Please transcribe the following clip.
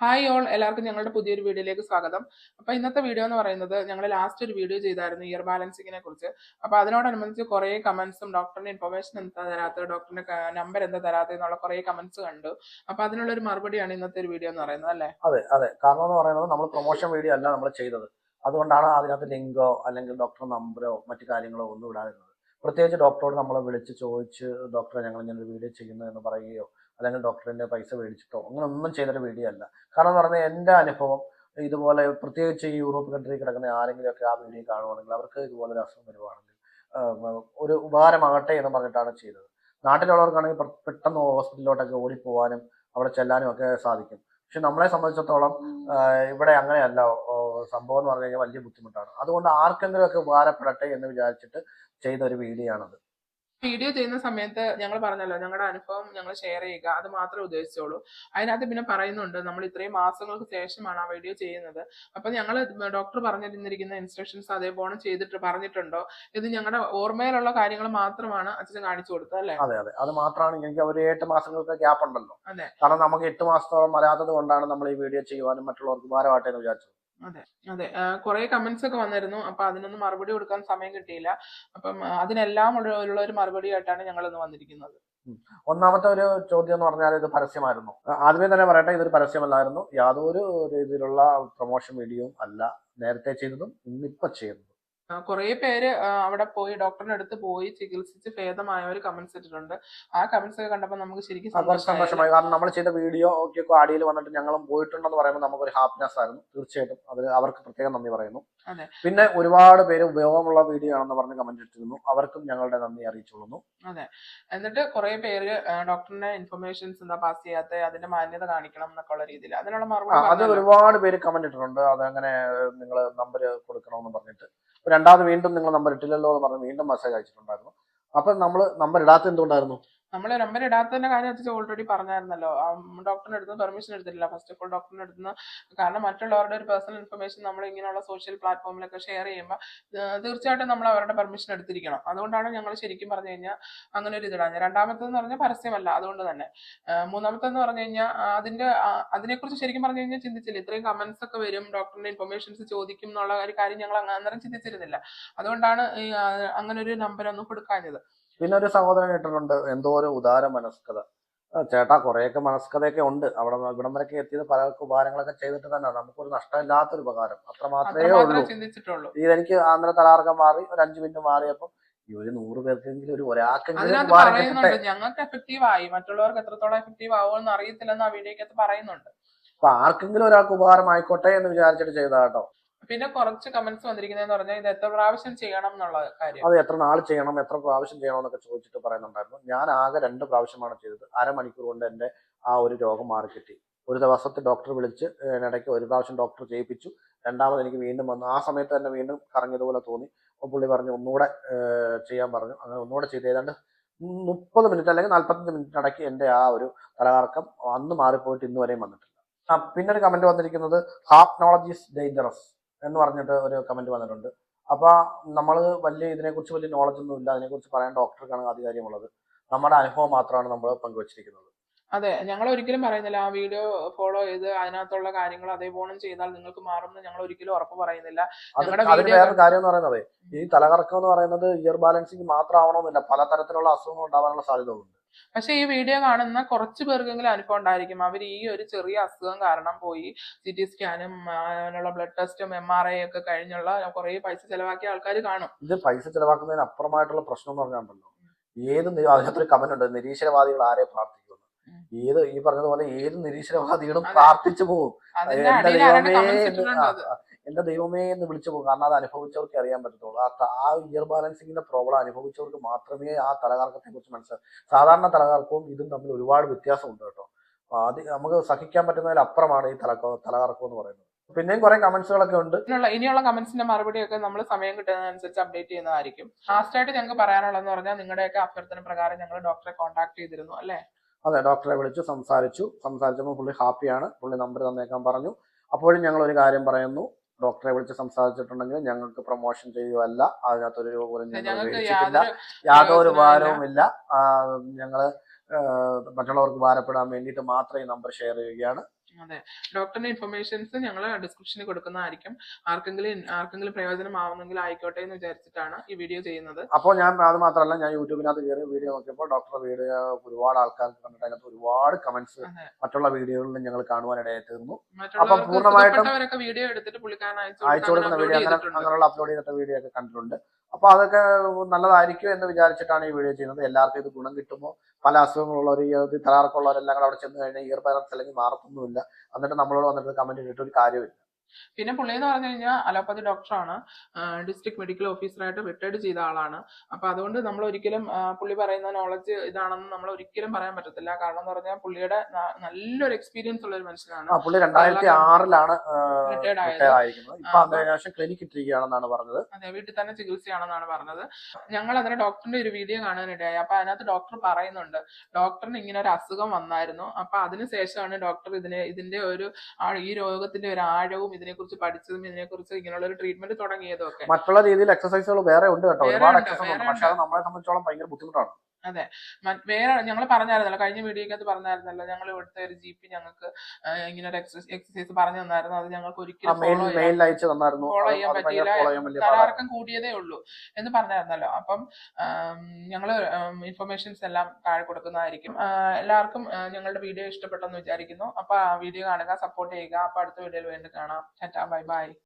Hi all എല്ലാവർക്കും ഞങ്ങളുടെ പുതിയൊരു വീഡിയോയിലേക്ക് സ്വാഗതം. അപ്പൊ ഇന്നത്തെ വീഡിയോ എന്ന് പറയുന്നത് ഞങ്ങൾ ലാസ്റ്റ് ഒരു വീഡിയോ ചെയ്തായിരുന്നു ഇയർ ബാലൻസിങ്ങിനെ കുറിച്ച്. അപ്പൊ അതിനോടനുബന്ധിച്ച് കുറേ കമന്റ്സും ഡോക്ടറിന്റെ ഇൻഫർമേഷൻ എന്താ തരാത്തത് ഡോക്ടറിന്റെ നമ്പർ എന്താ തരാത്തത് എന്നുള്ള കുറേ കമന്റ്സ് കണ്ടു. അപ്പൊ അതിനുള്ള ഒരു മറുപടിയാണ് ഇന്നത്തെ ഒരു വീഡിയോ എന്ന് പറയുന്നത് അല്ലേ? അതെ അതെ. കാരണം എന്ന് പറയുന്നത് നമ്മൾ പ്രൊമോഷൻ വീഡിയോ അല്ല നമ്മൾ ചെയ്തത്. അതുകൊണ്ടാണ് അതിനകത്ത് ലിങ്കോ അല്ലെങ്കിൽ ഡോക്ടർ നമ്പറോ മറ്റു കാര്യങ്ങളോ ഒന്നും ഇടാതിരുന്നത്. പ്രത്യേകിച്ച് ഡോക്ടറോട് നമ്മളെ വിളിച്ച് ചോദിച്ച് ഡോക്ടറെ ഞങ്ങൾ ഇങ്ങനെ ഒരു വീഡിയോ ചെയ്യുന്നു എന്ന് പറയുകയോ അല്ലെങ്കിൽ ഡോക്ടറിന്റെ പൈസ മേടിച്ചിട്ടോ അങ്ങനെ ഒന്നും ചെയ്തൊരു വീഡിയോ അല്ല. കാരണം എന്ന് പറഞ്ഞാൽ എന്റെ അനുഭവം ഇതുപോലെ പ്രത്യേകിച്ച് ഈ യൂറോപ്പ് കൺട്രി കിടക്കുന്ന ആരെങ്കിലും ഒക്കെ ആ വീഡിയോ കാണുവാണെങ്കിൽ അവർക്ക് ഇതുപോലെ ഒരു അസുഖം വരുവാണെങ്കിൽ ഒരു ഉപകാരമാകട്ടെ എന്ന് പറഞ്ഞിട്ടാണ് ചെയ്തത്. നാട്ടിലുള്ളവർക്കാണെങ്കിൽ പെട്ടെന്ന് ഹോസ്പിറ്റലിലോട്ടൊക്കെ ഓടിപ്പോവാനും അവിടെ ചെല്ലാനും ഒക്കെ സാധിക്കും. പക്ഷെ നമ്മളെ സംബന്ധിച്ചിടത്തോളം ഇവിടെ അങ്ങനെയല്ല. സംഭവം എന്ന് പറഞ്ഞു കഴിഞ്ഞാൽ വലിയ ബുദ്ധിമുട്ടാണ്. അതുകൊണ്ട് ആർക്കെങ്കിലും ഒക്കെ ഉപകാരപ്പെടട്ടെ എന്ന് വിചാരിച്ചിട്ട് ചെയ്ത ഒരു വീഡിയോ ആണത്. വീഡിയോ ചെയ്യുന്ന സമയത്ത് ഞങ്ങൾ പറഞ്ഞല്ലോ ഞങ്ങളുടെ അനുഭവം ഞങ്ങൾ ഷെയർ ചെയ്യുക. അത് മാത്രമേ ഉദ്ദേശിച്ചുള്ളൂ അതിനകത്ത് പിന്നെ പറയുന്നുണ്ട് നമ്മൾ ഇത്രയും മാസങ്ങൾക്ക് ശേഷമാണ് ആ വീഡിയോ ചെയ്യുന്നത്. അപ്പൊ ഞങ്ങൾ ഡോക്ടർ പറഞ്ഞിരുന്നിരിക്കുന്ന ഇൻസ്ട്രക്ഷൻസ് അതേപോലെ ചെയ്തിട്ട് പറഞ്ഞിട്ടുണ്ടോ? ഇത് ഞങ്ങളുടെ ഓർമ്മയിലുള്ള കാര്യങ്ങൾ മാത്രമാണ് അച്ഛൻ കാണിച്ചു കൊടുത്തത് അല്ലേ? അതെ അതെ. അത് മാത്രമാണ് എനിക്ക് ഒരു എട്ട് മാസങ്ങൾക്ക് ഗ്യാപ്പ് ഉണ്ടല്ലോ. അതെ. കാരണം നമുക്ക് എട്ട് മാസത്തോളം വരാത്തത് കൊണ്ടാണ് നമ്മൾ ഈ വീഡിയോ ചെയ്യുവാനും മറ്റുള്ളവർക്ക് ഭാരമായിട്ട് വിചാരിച്ചത്. അതെ അതെ. കുറെ കമന്റ്സ് ഒക്കെ വന്നിരുന്നു. അപ്പൊ അതിനൊന്നും മറുപടി കൊടുക്കാൻ സമയം കിട്ടിയില്ല. അപ്പം അതിനെല്ലാം ഉള്ള ഒരു മറുപടി ആയിട്ടാണ് ഞങ്ങൾ ഇന്ന് വന്നിരിക്കുന്നത് ഒന്നാമത്തെ ഒരു ചോദ്യം എന്ന് പറഞ്ഞാൽ ഇത് പരസ്യമായിരുന്നു. ആദ്യമേ തന്നെ പറയട്ടെ ഇതൊരു പരസ്യമല്ലായിരുന്നു. യാതൊരു രീതിയിലുള്ള പ്രൊമോഷൻ വീഡിയോ അല്ല. നേരത്തെ ചെയ്തതും ഇന്നിപ്പോ ചെയ്യുന്നതും കുറെ പേര് അവിടെ പോയി ഡോക്ടറിന്റെ അടുത്ത് പോയി ചികിത്സിച്ച് ഭേദമായവർ കമന്റ്സ് ഇട്ടിട്ടുണ്ട്. ആ കമന്റ്സ് ഒക്കെ കണ്ടപ്പോൾ നമുക്ക് ശരിക്കും സന്തോഷമായി. കാരണം നമ്മൾ ചെയ്ത വീഡിയോ ഒക്കെ ആടിയിൽ വന്നിട്ട് ഞങ്ങളും പോയിട്ടുണ്ടെന്ന് പറയുമ്പോൾ നമുക്കൊരു ഹാപ്പിനെസ് ആയിരുന്നു. തീർച്ചയായിട്ടും അത് അവർക്ക് പ്രത്യേകം നന്ദി പറയുന്നു. അതെ. പിന്നെ ഒരുപാട് പേര് ഉപയോഗമുള്ള വീഡിയോ ആണെന്ന് പറഞ്ഞ് കമന്റ് ഇട്ടിരുന്നു. അവർക്കും ഞങ്ങളുടെ നന്ദി അറിയിച്ചുകൊള്ളുന്നു. എന്നിട്ട് കുറെ പേര് ഡോക്ടറിന്റെ ഇൻഫർമേഷൻസ് എന്താ പാസ് ചെയ്യാത്ത അതിന്റെ മാന്യത കാണിക്കണം എന്നൊക്കെ ഉള്ള രീതിയിൽ. അതിനുള്ള മറുപടി അത്. ഒരുപാട് പേര് കമന്റ് ഇട്ടിട്ടുണ്ട്. അതങ്ങനെ നിങ്ങൾ നമ്പർ കൊടുക്കണമെന്ന് പറഞ്ഞിട്ട്. രണ്ടാമത് വീണ്ടും നിങ്ങൾ നമ്പർ ഇട്ടില്ലല്ലോ എന്ന് പറഞ്ഞ് വീണ്ടും മെസ്സേജ് അയച്ചിട്ടുണ്ടായിരുന്നു. അപ്പൊ നമ്മൾ നമ്പർ ഇടാത്ത എന്തുകൊണ്ടായിരുന്നു? നമ്മൾ നമ്പർ ഇടാത്തതിന്റെ കാര്യം അച്ഛൻ ഓൾറെഡി പറഞ്ഞായിരുന്നല്ലോ. ഡോക്ടറിന്റെ അടുത്ത് പെർമിഷൻ എടുത്തിട്ടില്ല. ഫസ്റ്റ് ഓഫ് ഓൾ ഡോക്ടറിന്റെ അടുത്ത് കാരണം മറ്റുള്ളവരുടെ ഒരു പേഴ്സണൽ ഇൻഫർമേഷൻ നമ്മൾ ഇങ്ങനെയുള്ള സോഷ്യൽ പ്ലാറ്റ്ഫോമിലൊക്കെ ഷെയർ ചെയ്യുമ്പോൾ തീർച്ചയായിട്ടും നമ്മൾ അവരുടെ പെർമിഷൻ എടുത്തിരിക്കണം. അതുകൊണ്ടാണ് ഞങ്ങൾ ശരിക്കും പറഞ്ഞു കഴിഞ്ഞാൽ അങ്ങനെ ഒരു ഇതിടാഞ്ഞത്. രണ്ടാമത്തെന്ന് പറഞ്ഞാൽ പരസ്യമല്ല. അതുകൊണ്ട് തന്നെ. മൂന്നാമത്തെന്ന് പറഞ്ഞു കഴിഞ്ഞാൽ അതിന്റെ അതിനെക്കുറിച്ച് ശരിക്കും പറഞ്ഞു കഴിഞ്ഞാൽ ചിന്തിച്ചില്ല. ഇത്രയും കമന്റ്സ് ഒക്കെ വരും ഡോക്ടറിന്റെ ഇൻഫർമേഷൻസ് ചോദിക്കും എന്നുള്ള ഒരു കാര്യം ഞങ്ങൾ അന്നേരം ചിന്തിച്ചിരുന്നില്ല. അതുകൊണ്ടാണ് അങ്ങനെ ഒരു നമ്പർ ഒന്നും കൊടുക്കാഞ്ഞത്. പിന്നെ ഒരു സഹോദരൻ ഇട്ടിട്ടുണ്ട് എന്തോ ഒരു ഉദാര മനസ്കത ചേട്ടാ കുറെയൊക്കെ മനസ്കഥയൊക്കെ ഉണ്ട്. അവിടെ ഇവിടം വരെയൊക്കെ എത്തിയത് പല ഉപകാരങ്ങളൊക്കെ ചെയ്തിട്ട് തന്നെ നമുക്കൊരു നഷ്ടമില്ലാത്തൊരു ഉപകാരം. അത്ര മാത്രമേ ഉള്ളൂ. ഇതെനിക്ക് ആന്ധ്ര തലാർക്കം മാറി ഒരു അഞ്ചു മിനിറ്റ് മാറിയപ്പം ഈ ഒരു നൂറ് പേർക്കെങ്കിലും ഒരു ഒരാൾക്കെങ്കിലും ഞങ്ങൾക്ക് എഫക്റ്റീവ് ആയി മറ്റുള്ളവർക്ക് എത്രത്തോളം എഫക്റ്റീവ് ആവുമെന്ന് അറിയത്തില്ലെന്ന് ആ വീഡിയോക്കകത്ത് പറയുന്നുണ്ട്. അപ്പൊ ആർക്കെങ്കിലും ഒരാൾക്ക് ഉപകാരം ആയിക്കോട്ടെ എന്ന് വിചാരിച്ചിട്ട് ചെയ്താ കേട്ടോ. പിന്നെ കുറച്ച് കമന്റ്സ് വന്നിരിക്കുന്നതെന്ന് പറഞ്ഞാൽ ഇത് എത്ര പ്രാവശ്യം ചെയ്യണം എന്നുള്ള കാര്യം. അത് എത്ര നാൾ ചെയ്യണം എത്ര പ്രാവശ്യം ചെയ്യണം എന്നൊക്കെ ചോദിച്ചിട്ട് പറയുന്നുണ്ടായിരുന്നു. ഞാൻ ആകെ രണ്ട് പ്രാവശ്യമാണ് ചെയ്തത്. അരമണിക്കൂർ കൊണ്ട് എന്റെ ആ ഒരു രോഗം മാറി കിട്ടി. ഒരു ദിവസത്തെ ഡോക്ടർ വിളിച്ച് ഇടയ്ക്ക് ഒരു പ്രാവശ്യം ഡോക്ടർ ചെയ്യിപ്പിച്ചു. രണ്ടാമത് എനിക്ക് വീണ്ടും വന്നു. ആ സമയത്ത് തന്നെ വീണ്ടും കറങ്ങിയതുപോലെ തോന്നി. അപ്പോൾ പുള്ളി പറഞ്ഞു ഒന്നുകൂടെ ചെയ്യാൻ പറഞ്ഞു. അങ്ങനെ ഒന്നുകൂടെ ചെയ്ത് ഏതാണ്ട് മുപ്പത് മിനിറ്റ് അല്ലെങ്കിൽ നാൽപ്പത്തഞ്ച് മിനിറ്റ് ഇടയ്ക്ക് എന്റെ ആ ഒരു തലകറക്കം അന്ന് മാറിപ്പോയിട്ട് ഇന്ന് വരെയും വന്നിട്ടില്ല. ആ പിന്നെ ഒരു കമന്റ് വന്നിരിക്കുന്നത് ഹാപ്നോളജി ഈസ് ഡേഞ്ചറസ് എന്ന് പറഞ്ഞിട്ട് ഒരു കമന്റ് വന്നിട്ടുണ്ട്. അപ്പോൾ നമ്മൾ വലിയ ഇതിനെക്കുറിച്ച് വലിയ നോളജ് ഒന്നും ഇല്ല. അതിനെക്കുറിച്ച് പറയാൻ ഡോക്ടർക്കാണ് ആധികാര്യമുള്ളത്. നമ്മുടെ അനുഭവം മാത്രമാണ് നമ്മൾ പങ്കുവച്ചിരിക്കുന്നത്. അതെ. ഞങ്ങൾ ഒരിക്കലും പറയുന്നില്ല ആ വീഡിയോ ഫോളോ ചെയ്ത് അതിനകത്തുള്ള കാര്യങ്ങൾ അതേപോലെ ചെയ്താൽ നിങ്ങൾക്ക് മാറുമെന്ന് ഞങ്ങൾ ഒരിക്കലും ഉറപ്പ് പറയുന്നില്ല. അതിന് video കാര്യം എന്ന് പറയുന്നത് ഈ തലകറക്കം എന്ന് പറയുന്നത് ഇയർ ബാലൻസിങ് മാത്രമാവണമെന്നില്ല. പലതരത്തിലുള്ള അസുഖങ്ങൾ ഉണ്ടാവാനുള്ള സാധ്യതകളുണ്ട്. പക്ഷെ ഈ വീഡിയോ കാണുന്ന കുറച്ച് പേർക്കെങ്കിലും അനുഭവം ഉണ്ടായിരിക്കും. അവർ ഈ ഒരു ചെറിയ അസുഖം കാരണം പോയി സി ടി സ്കാനും അങ്ങനെയുള്ള ബ്ലഡ് ടെസ്റ്റും എം ആർ ഐ ഒക്കെ കഴിഞ്ഞുള്ള കുറേ പൈസ ചെലവാക്കിയ ആൾക്കാർ കാണും. ഇത് പൈസ ചെലവാക്കുന്നതിന് അപ്പുറമായിട്ടുള്ള പ്രശ്നം എന്ന് പറഞ്ഞാണ്ടല്ലോ ഏത് അതിനകത്തൊരു കമന്റ് ഉണ്ട്. നിരീശ്വരവാദികൾ ആരെ പ്രാർത്ഥിക്കുന്നു? ഏത് ഈ പറഞ്ഞതുപോലെ ഏത് നിരീശ്വരവാദികളും. പ്രാർത്ഥിച്ചു പോകും എന്റെ ദൈവമേ എന്ന് വിളിച്ചു പോകും. കാരണം അത് അനുഭവിച്ചവർക്ക് അറിയാൻ പറ്റത്തുള്ളൂ. ആ ആ ഇയർ ബാലൻസിങ്ങിന്റെ പ്രോബ്ലം അനുഭവിച്ചവർക്ക് മാത്രമേ ആ തലകറക്കത്തെ കുറിച്ച് മനസ്സിലാക്കൂ സാധാരണ തലകറക്കവും ഇതും തമ്മിൽ ഒരുപാട് വ്യത്യാസമുണ്ട് കേട്ടോ. അപ്പൊ അത് നമുക്ക് സഹിക്കാൻ പറ്റുന്നതിൽ അപ്പുറമാണ് ഈ തലക്ക തലകറക്കം എന്ന് പറയുന്നത്. പിന്നെയും കുറെ കമന്റ്സുകളൊക്കെ ഉണ്ട്. ഇനിയുള്ള കമന്റ്സിന്റെ മറുപടിയൊക്കെ നമ്മൾ സമയം കിട്ടുന്നതനുസരിച്ച് അപ്ഡേറ്റ് ചെയ്യുന്നതായിരിക്കും. ലാസ്റ്റ് ആയിട്ട് ഞങ്ങൾക്ക് പറയാനുള്ളതെന്ന് പറഞ്ഞാൽ നിങ്ങളുടെയൊക്കെ അഭ്യർത്ഥന പ്രകാരം ഞങ്ങൾ ഡോക്ടറെ കോൺടാക്ട് ചെയ്തിരുന്നു അല്ലേ? അതെ ഡോക്ടറെ വിളിച്ചു സംസാരിച്ചു. സംസാരിച്ചപ്പോൾ പുള്ളി ഹാപ്പിയാണ് പുള്ളി നമ്പർ തന്നേക്കാൻ പറഞ്ഞു. അപ്പോഴും ഞങ്ങൾ ഒരു കാര്യം പറയുന്നു. ഡോക്ടറെ വിളിച്ച് സംസാരിച്ചിട്ടുണ്ടെങ്കിൽ ഞങ്ങൾക്ക് പ്രൊമോഷൻ ചെയ്യുകയല്ല. അതിനകത്തൊരു രൂപ പോലും ഞങ്ങൾ ഞങ്ങൾക്ക് യാതൊരു ഭാരവും. ഇല്ല. ഞങ്ങൾ ഞങ്ങൾ മറ്റുള്ളവർക്ക് ഭാരപ്പെടാൻ വേണ്ടിയിട്ട് മാത്രം ഈ നമ്പർ ഷെയർ ചെയ്യുകയാണ്. അതെ. ഡോക്ടറിന്റെ ഇൻഫർമേഷൻസ് ഞങ്ങൾ ഡിസ്ക്രിപ്ഷനിൽ കൊടുക്കുന്നതായിരിക്കും. ആർക്കെങ്കിലും ആർക്കെങ്കിലും പ്രയോജനമാവുന്നെങ്കിൽ ആയിക്കോട്ടെ എന്ന് വിചാരിച്ചിട്ടാണ് ഈ വീഡിയോ ചെയ്യുന്നത്. അപ്പോൾ ഞാൻ അത് മാത്രമല്ല ഞാൻ യൂട്യൂബിനകത്ത് കയറി വീഡിയോ നോക്കിയപ്പോൾ ഡോക്ടറുടെ വീഡിയോ ഒരുപാട് ആൾക്കാർക്ക് കണ്ടിട്ട് അതിനകത്ത് ഒരുപാട് കമന്റ്സ്. മറ്റുള്ള വീഡിയോകളിലും ഞങ്ങൾ കാണുവാനിടയായി തീർന്നു. അപ്പൊ പൂർണമായിട്ടും വീഡിയോ എടുത്തിട്ട് പുള്ളിക്കാരൻ അയച്ചു കൊടുക്കുന്ന വീഡിയോ. അങ്ങനെയുള്ള അപ്ലോഡ് ചെയ്തിട്ട് വീഡിയോ ഒക്കെ കണ്ടിട്ടുണ്ട്. അപ്പൊ അതൊക്കെ നല്ലതായിരിക്കും എന്ന് വിചാരിച്ചിട്ടാണ് ഈ വീഡിയോ ചെയ്യുന്നത്. എല്ലാവർക്കും ഇത് ഗുണം കിട്ടുമോ? പല അസുഖങ്ങളുള്ളവർ ഈ തലാർക്കുള്ളവരെല്ലാം കൂടെ അവിടെ ചെന്ന് കഴിഞ്ഞാൽ ഇയർ പൈറൻസ് അല്ലെങ്കിൽ മാറത്തൊന്നുമില്ല. എന്നിട്ട് നമ്മളോട് വന്നിട്ട് കമന്റ് ഇട്ടിട്ട് ഒരു കാര്യമില്ല പിന്നെ പുള്ളി എന്ന് പറഞ്ഞു കഴിഞ്ഞാൽ അലോപ്പതി ഡോക്ടറാണ്. ഡിസ്ട്രിക്ട് മെഡിക്കൽ ഓഫീസറായിട്ട് റിട്ടയർഡ് ചെയ്ത ആളാണ്. അപ്പൊ അതുകൊണ്ട് നമ്മൾ ഒരിക്കലും പുള്ളി പറയുന്ന നോളജ് ഇതാണെന്ന് നമ്മൾ ഒരിക്കലും പറയാൻ പറ്റത്തില്ല. കാരണം എന്ന് പറഞ്ഞാൽ പുള്ളിയുടെ നല്ലൊരു എക്സ്പീരിയൻസ് ഉള്ള ഒരു മനുഷ്യനാണ്. പുള്ളി രണ്ടായിരത്തി ആറിലാണ് റിട്ടയർഡ് ആയത്. ഇട്ടിരിക്കുകയാണെന്നാണ് പറഞ്ഞത്. അതെ വീട്ടിൽ തന്നെ ചികിത്സയാണെന്നാണ് പറഞ്ഞത്. ഞങ്ങൾ അതിന് ഡോക്ടറിന്റെ ഒരു വീഡിയോ കാണാനിടയായി അപ്പൊ അതിനകത്ത് ഡോക്ടർ പറയുന്നുണ്ട്. ഡോക്ടറിന് ഇങ്ങനെ ഒരു അസുഖം വന്നായിരുന്നു. അപ്പൊ അതിനുശേഷമാണ് ഡോക്ടർ ഇതിനെ ഇതിന്റെ ഒരു ഈ രോഗത്തിന്റെ ഒരു ആഴവും ഇതിനെക്കുറിച്ച് പഠിച്ചതും ഇതിനെക്കുറിച്ച് ഇങ്ങനെയുള്ള ഒരു ട്രീറ്റ്മെന്റ് തുടങ്ങിയതും ഒക്കെ. മറ്റുള്ള രീതിയിൽ എക്സസൈസുകൾ വേറെ ഉണ്ട് കേട്ടോ. ഒരുപാട് എക്സസൈസ് ഉണ്ട്. പക്ഷെ അത് നമ്മളെ സംബന്ധിച്ചോളം ഭയങ്കര ബുദ്ധിമുട്ടാണ്. മ- വേറെ ഞങ്ങൾ പറഞ്ഞായിരുന്നല്ലോ കഴിഞ്ഞ വീഡിയോക്കകത്ത് പറഞ്ഞായിരുന്നല്ലോ ഞങ്ങൾ ഇവിടുത്തെ ഒരു ജീപ്പ് ഞങ്ങൾക്ക് ഇങ്ങനെ ഒരു എക്സസൈസ് പറഞ്ഞു തന്നായിരുന്നു. അത് ഞങ്ങൾക്ക് ഒരിക്കലും ഫോളോ ചെയ്യാൻ പറ്റിയില്ല. തലകറക്കം കൂടിയതേ ഉള്ളൂ എന്ന് പറഞ്ഞായിരുന്നല്ലോ. അപ്പം ഞങ്ങൾ ഇൻഫർമേഷൻസ് എല്ലാം താഴെ കൊടുക്കുന്നതായിരിക്കും. എല്ലാവർക്കും ഞങ്ങളുടെ വീഡിയോ ഇഷ്ടപ്പെട്ടെന്ന് വിചാരിക്കുന്നു. അപ്പൊ ആ വീഡിയോ കാണുക സപ്പോർട്ട് ചെയ്യുക. അപ്പൊ അടുത്ത വീഡിയോയിൽ വീണ്ടും കാണാം. Bye bye.